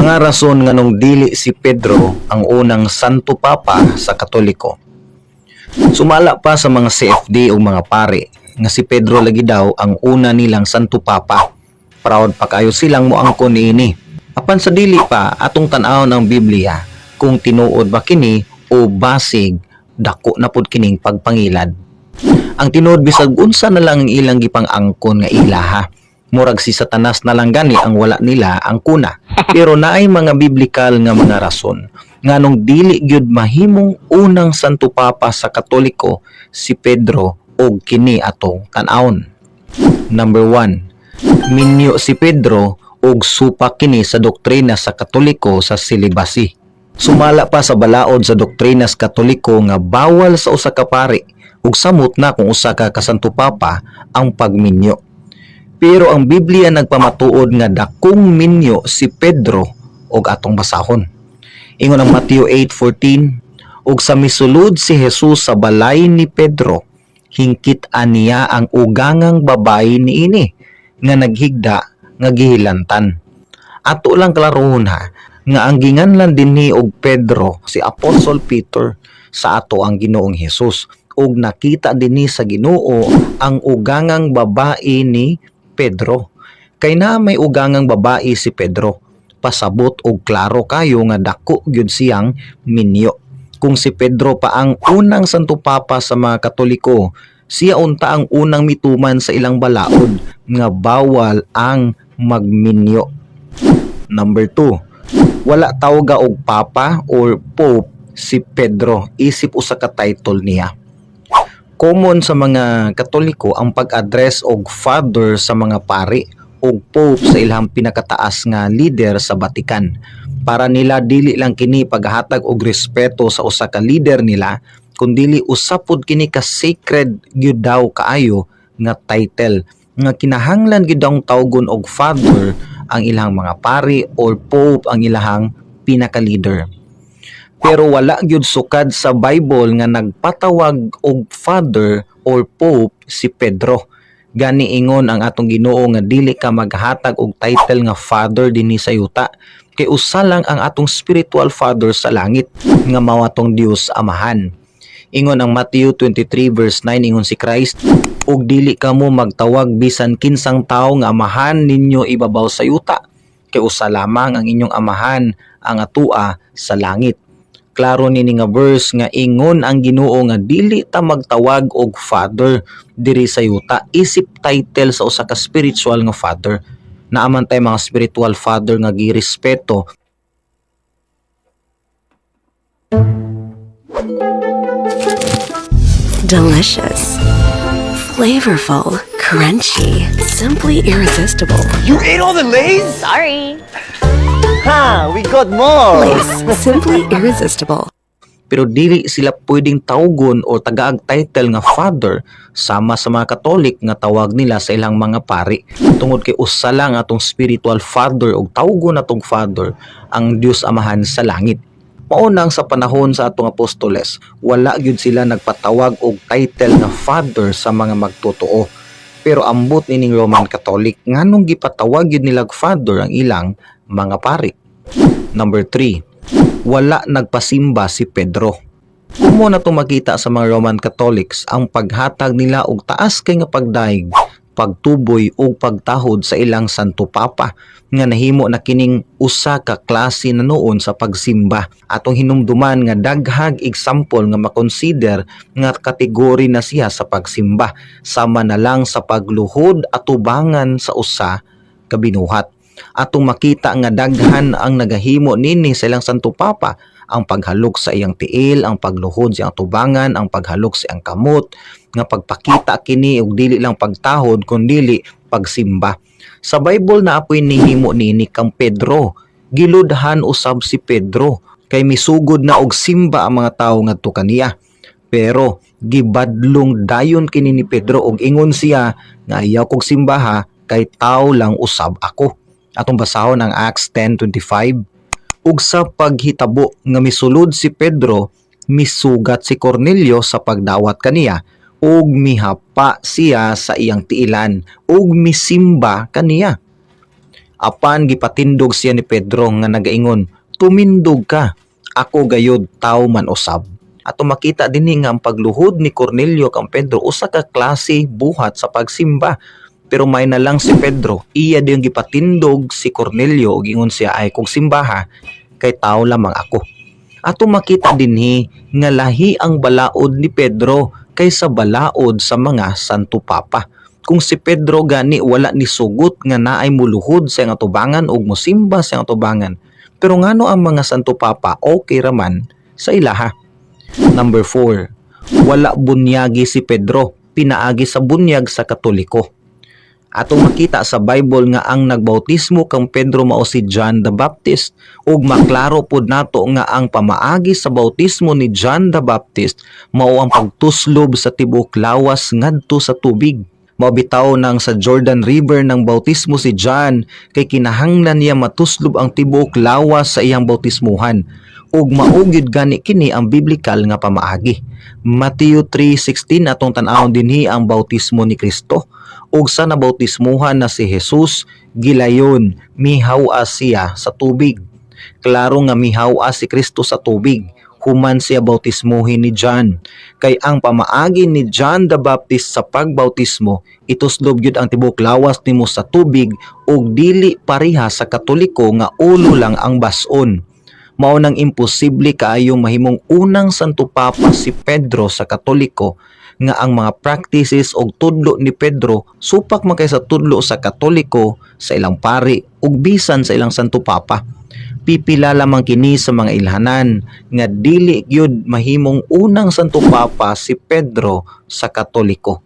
Mga rason nga nung dili si Pedro ang unang Santo Papa sa Katoliko. Sumala pa sa mga CFD o mga pare nga si Pedro lagi daw ang una nilang Santo Papa. Proud pa kayo silang moangkon niini. Apan sa dili pa atong tan-aw ng Biblia kung tinuod ba kini o basig dako na pud kining pagpangilad. Ang tinuod bisag unsa na lang ang ilang gipang angkon nga ilaha. Murag si Satanas na lang gani ang wala nila ang kuna. Pero naay mga biblikal nga mga rason nganong dili gyud mahimong unang santo papa sa Katoliko si Pedro og kini atong tan-awon. Number 1. Minyo si Pedro og supa kini sa doktrina sa Katoliko sa silibasi. Sumala pa sa balaod sa doktrina sa Katoliko nga bawal sa usa ka pari ug samot na kung usa ka kasanto papa ang pagminyo. Pero ang Biblia nagpamatuod nga dakong minyo si Pedro og atong basahon. Ingon ang Mateo 8:14 ug sa misulod si Jesus sa balay ni Pedro hingkit aniya ang ugangang babayi niini nga naghigda nga gihilantan. Ato lang klarohon ha nga ang ginganlan dinhi og Pedro si Apostle Peter sa ato ang Ginoong Hesus ug nakita dinhi sa Ginoo ang ugangang babae ni Pedro. Kay na may ugangang babae si Pedro. Pasabot og klaro kayo nga dako gyud siyang minyo. Kung si Pedro pa ang unang santo papa sa mga Katoliko, siya unta ang unang mituman sa ilang balaod nga bawal ang magminyo. Number 2. Wala tawga og papa or pope si Pedro isip usa ka title niya common sa mga Katoliko ang pag-address og father sa mga pari og pope sa ilang pinakataas nga leader sa Vatican. Para nila dili lang kini paghatag og respeto sa usa ka leader nila, kundili usapod kini ka sacred gyud daw kaayo nga title nga kinahanglan gyud daw tawgon og father ang ilang mga pari or pope ang ilang pinaka-leader pero wala gyud sukad sa Bible nga nagpatawag og father or pope si Pedro. Gani ingon ang atong Ginoo nga dili ka maghatag og title nga father dinhi sa yuta kay usa lang ang atong spiritual father sa langit nga mao atong Dios Amahan. Ingon ang Matthew 23 verse 9 ingon si Christ ug dili kamo magtawag bisan kinsang tawo nga amahan ninyo ibabaw sa yuta kay usa lamang ang inyong amahan ang atua sa langit klaro nini nga verse nga ingon ang Ginoo nga dili ta magtawag og father diri sa yuta isip title sa usa ka spiritual nga father naaman tay mga spiritual father nga girespeto Delicious. Flavorful. Crunchy. Simply irresistible. You ate all the Lays? Sorry. Ha! We got more! Lay's Simply irresistible. pero dili sila pwedeng tawgon o tagaag title nga father sama sa mga Katolik nga tawag nila sa ilang mga pari tungod kay usa lang atong spiritual father o tawgon atong father ang Dios Amahan sa langit Maunang sa panahon sa atong apostoles, wala gyud sila nagpatawag og title nga father sa mga magtotoo. Pero ambot nining Roman Catholic nganong gipatawag gyud nila og father ang ilang mga pari. Number 3. Wala nagpasimba si Pedro. Kumo na to makita sa mga Roman Catholics ang paghatag nila og taas kay nga pagdaig, pagtuboy o pagtahod sa ilang Santo Papa nga nahimo na kining usa ka klase na noon sa pagsimba atong hinumduman nga daghag example nga makonsider nga kategory na siya sa pagsimba sama na lang sa pagluhod at tubangan sa usa ka binuhat atong makita nga daghan ang nagahimo nini sa ilang Santo Papa ang paghalok sa iyang tiil, ang pagluhod sa iyang tubangan, ang paghalok sa iyang kamot, nga pagpakita kini og dili lang pagtahod kundi pagsimba. Sa Bible na apoy nihimo nini kang Pedro, giludhan usab si Pedro kay misugod na og simba ang mga tawo ngadto kaniya. Pero gibadlong dayon kini ni Pedro og ingon siya nga ayaw kog simbaha kay tawo lang usab ako. Atong basahon ang Acts 10:25 ug sa paghitabo nga misulod si Pedro misugat si Cornelio sa pagdawat kaniya ug mihapa siya sa iyang tiilan ug misimba kaniya Apan gipatindog siya ni Pedro nga nagaingon, "Tumindog ka. Ako gayod tao man usab." Ato makita dinhi nga ang pagluhod ni Cornelio kang Pedro usa ka klase buhat sa pagsimba. Pero may na lang si Pedro, iya din gipatindog si Cornelio ug ingon siya ay kung simbaha kay tao lamang ako. Ato makita dinhi nga lahi ang balaod ni Pedro kaysa balaod sa mga santo papa. Kung si Pedro gani wala ni sugot nga naay muluhod sa iyang atubangan ug mosimba sa iyang atubangan. Pero ngano ang mga santo papa okay raman sa ilaha. Number 4. Wala bunyagi si Pedro, pinaagi sa bunyag sa Katoliko. Atong makita sa Bible nga ang nagbautismo kang Pedro mao si John the Baptist ug maklaro pud nato nga ang pamaagi sa bautismo ni John the Baptist mao ang pagtuslob sa tibuok lawas ngadto sa tubig. Mabitaw nang sa Jordan River ng bautismo si John kay kinahanglan niya matuslob ang tibuok lawas sa iyang bautismuhan ug maugid gani kini ang biblikal nga pamaagi. Mateo 3:16 atong tan-awon dinhi ang bautismo ni Kristo ug sa nabautismuhan na si Jesus gilayon mihaw siya sa tubig. Klaro nga mihaw si Kristo sa tubig human siya bautismuhin ni John. Kay ang pamaagi ni John the Baptist sa pagbautismo, ituslob gyud ang tibok lawas nimo sa tubig ug dili pareha sa katoliko nga ulo lang ang bason. Mao nang imposible kaayo mahimong unang santo papa si Pedro sa katoliko nga ang mga practices og tudlo ni Pedro supak man sa tudlo sa katoliko sa ilang pari ug bisan sa ilang santo papa pipila lamang kini sa mga ilhanan nga dili gyud mahimong unang santo papa si Pedro sa Katoliko.